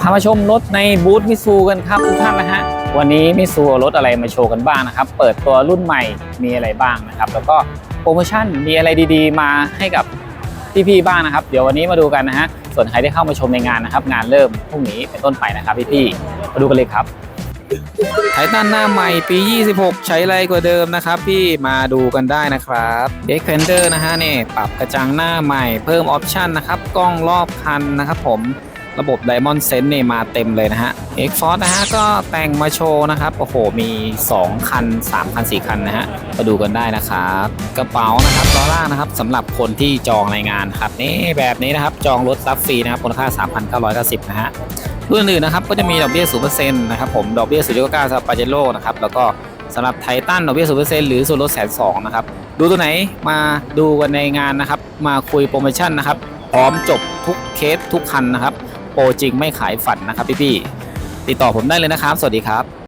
พามาชมรถในบูธมิซูกันครับทุกท่านนะฮะวันนี้มิซูเอารถอะไรมาโชว์กันบ้างนะครับ เปิดตัวรุ่นใหม่มีอะไรบ้างนะครับ แล้วก็โปรโมชั่นมีอะไรดีๆ มาให้กับพี่ๆบ้างนะครับ เดี๋ยววันนี้มาดูกันนะฮะส่วนใครที่เข้ามาชมในงานนะครับ งานเริ่มพรุ่งนี้เป็นต้นไปนะครับพี่ๆมาดูกันเลยครับไททันหน้าใหม่ปี 26 ใช้ไรกว่าเดิมนะครับ พี่มาดูกันได้นะครับ e x p a n d e r นะฮะเนี่ยปรับกระจังหน้าใหม่เพิ่มออปชันนะครับกล้องรอบคันนะครับผม ระบบ Diamond s e n s เนี่ยมาเต็มเลยนะฮะ X Force นะฮะก็แต่งมาโชว์นะครับ โอ้โห มี 2 คัน 3 คัน 4 คันนะฮะมาดูกันได้นะครับ กระเป๋านะครับล้อล่างนะครับสำหรับคนที่จองในงานครับนี่แบบนี้นะครับ จองรถรับฟรีนะครับมูลค่า 3,990 นะฮะรุ่นอื่นนะครับก็จะมีดอกเบี้ย0%นะครับผมดอกเบี้ย0.9สำหรับปาเจโร่นะครับแล้วก็สำหรับไททันดอกเบี้ย0%หรือส่วนลดแสนสองนะครับดูตัวไหนมาดูกันในงานนะครับ มาคุยโปรโมชั่นนะครับพร้อมจบทุกเคสทุกคันนะครับ โปรจริงไม่ขายฝันนะครับพี่ๆติดต่อผมได้เลยนะครับ สวัสดีครับ